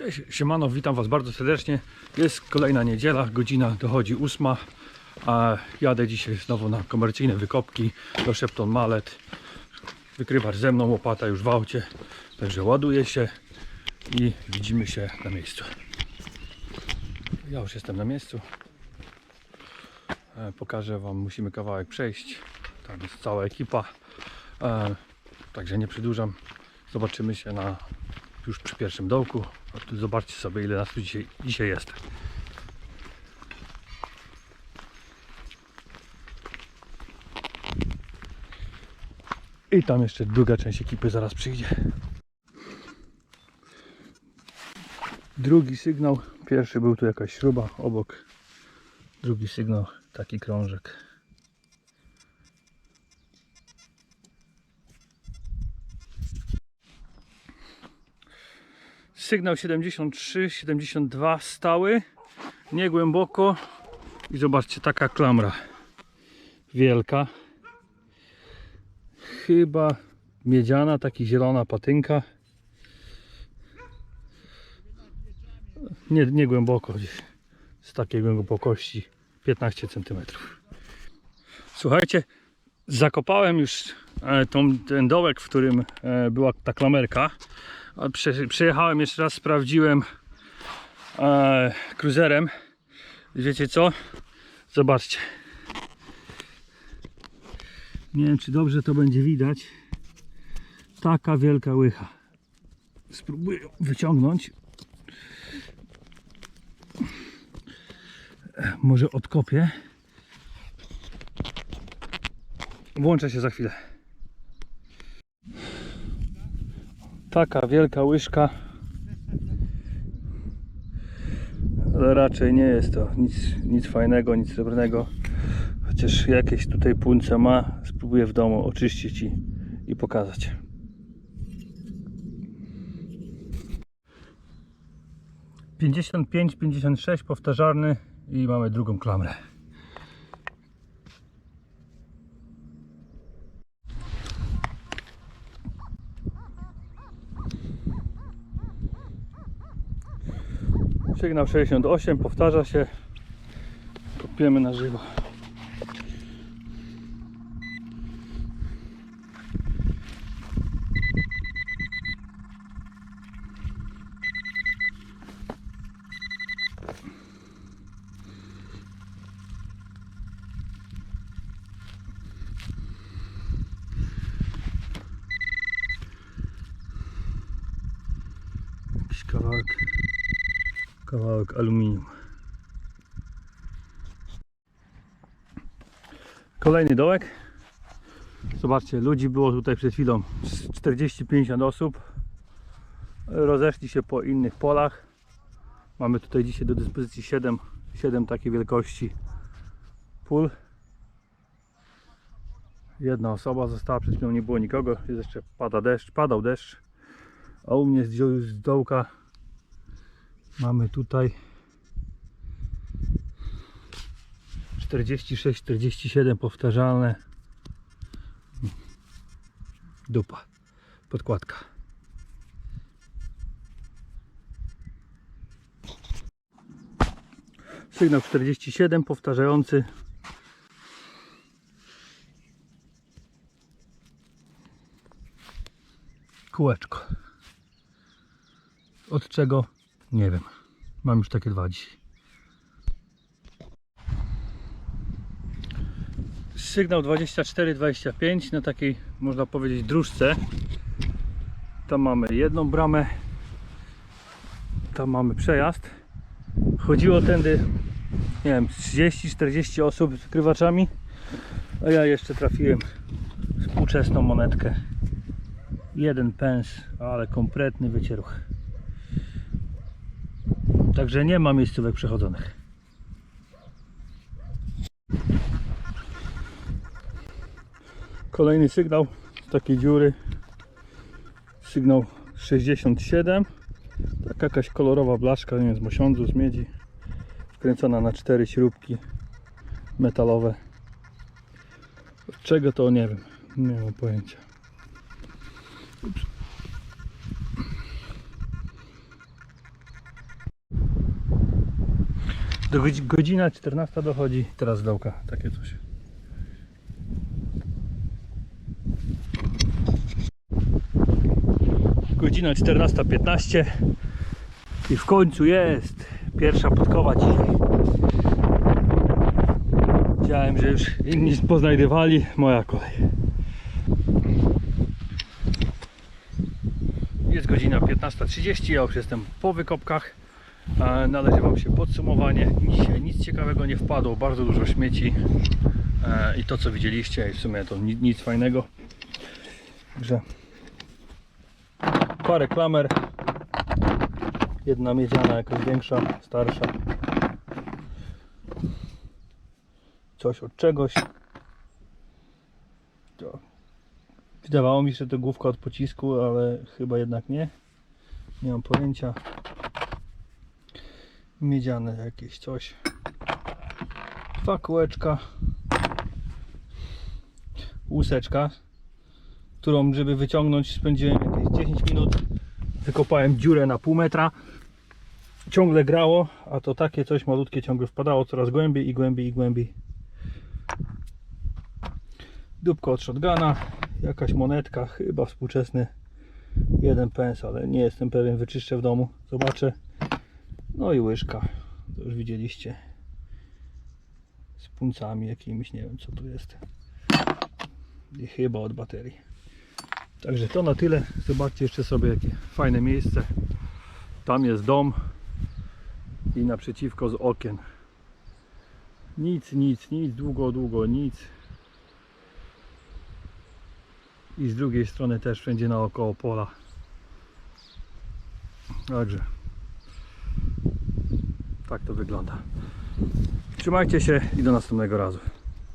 Cześć, siemano, witam Was bardzo serdecznie. Jest kolejna niedziela, godzina dochodzi ósma, a jadę dzisiaj znowu na komercyjne wykopki do Szepton Mallet. Wykrywacz ze mną, łopata już w aucie, także ładuję się i widzimy się na miejscu. Ja już jestem na miejscu. E, Pokażę Wam, musimy kawałek przejść. Tam jest cała ekipa, e, także nie przedłużam. Zobaczymy się na już przy pierwszym dołku. A tu zobaczcie sobie ile nas tu dzisiaj, dzisiaj jest. I tam jeszcze druga część ekipy zaraz przyjdzie. Drugi sygnał. Pierwszy był tu jakaś śruba obok. Drugi sygnał taki krążek. Sygnał 73, 72 stały, nie głęboko i zobaczcie taka klamra wielka. Chyba miedziana, taki zielona patynka. Nie, nie głęboko, z takiej głębokości 15 cm. Słuchajcie, zakopałem już e, tą, ten dołek, w którym e, była ta klamerka. Przejechałem jeszcze raz, sprawdziłem e, cruzerem. Wiecie co? Zobaczcie. Nie wiem, czy dobrze to będzie widać. Taka wielka łycha. Spróbuję wyciągnąć. E, Może odkopię. Włączę się za chwilę. Taka wielka łyżka. Ale raczej nie jest to nic, nic fajnego, nic srebrnego. Chociaż jakieś tutaj punce ma. Spróbuję w domu oczyścić i, i pokazać. Pięćdziesiąt pięć, pięćdziesiąt sześć powtarzalny i mamy drugą klamrę. Sygnał 68 powtarza się. Kopiemy na żywo. Kawałek kawałek aluminium. Kolejny dołek. Zobaczcie, ludzi było tutaj przed chwilą z 40-50 osób. Rozeszli się po innych polach. Mamy tutaj dzisiaj do dyspozycji 7, 7 takiej wielkości pól. Jedna osoba została, przed chwilą nie było nikogo. Jest jeszcze pada deszcz, padał deszcz. A u mnie z dołka Mamy tutaj 46, 47 powtarzalne. Dupa, podkładka. Sygnał 47 powtarzający. Kółeczko. Od czego nie wiem. Mam już takie dwa dzisiaj. Sygnał 24-25 na takiej, można powiedzieć, dróżce. Tam mamy jedną bramę. Tam mamy przejazd. Chodziło tędy, nie wiem, 30-40 osób z krywaczami. A ja jeszcze trafiłem współczesną monetkę. Jeden pens, ale kompletny wycieruch. Także nie ma miejscówek przechodzonych. Kolejny sygnał z takiej dziury. Sygnał 67. Taka jakaś kolorowa blaszka, nie wiem, z mosiądzu, z miedzi. Wkręcona na cztery śrubki metalowe. Od czego to nie wiem. Nie mam pojęcia. Ups. Do godzi- godzina 14 dochodzi, teraz dołka, takie coś. Godzina 14.15 i w końcu jest pierwsza podkowa dzisiaj. Chciałem, że już inni poznajdywali, moja kolej. Jest godzina 15.30, ja już jestem po wykopkach. Należy Wam się podsumowanie. Dzisiaj nic ciekawego nie wpadło, bardzo dużo śmieci E, i to co widzieliście i w sumie to ni- nic fajnego. Także parę klamer. Jedna miedziana, jakaś większa, starsza. Coś od czegoś. To. Wydawało mi się, że to główka od pocisku, ale chyba jednak nie. Nie mam pojęcia. Miedziane jakieś coś. Dwa kółeczka. Łuseczka, którą żeby wyciągnąć spędziłem jakieś 10 minut. Wykopałem dziurę na pół metra. Ciągle grało, a to takie coś malutkie ciągle wpadało coraz głębiej i głębiej i głębiej. Dupko od shotguna, jakaś monetka, chyba współczesny jeden pens, ale nie jestem pewien, wyczyszczę w domu, zobaczę. No i łyżka, to już widzieliście. Z puncami jakimiś, nie wiem co tu jest. I chyba od baterii. Także to na tyle. Zobaczcie jeszcze sobie jakie fajne miejsce. Tam jest dom i naprzeciwko z okien. Nic, nic, nic, długo, długo, nic. I z drugiej strony też wszędzie naokoło pola. Także tak to wygląda. Trzymajcie się i do następnego razu.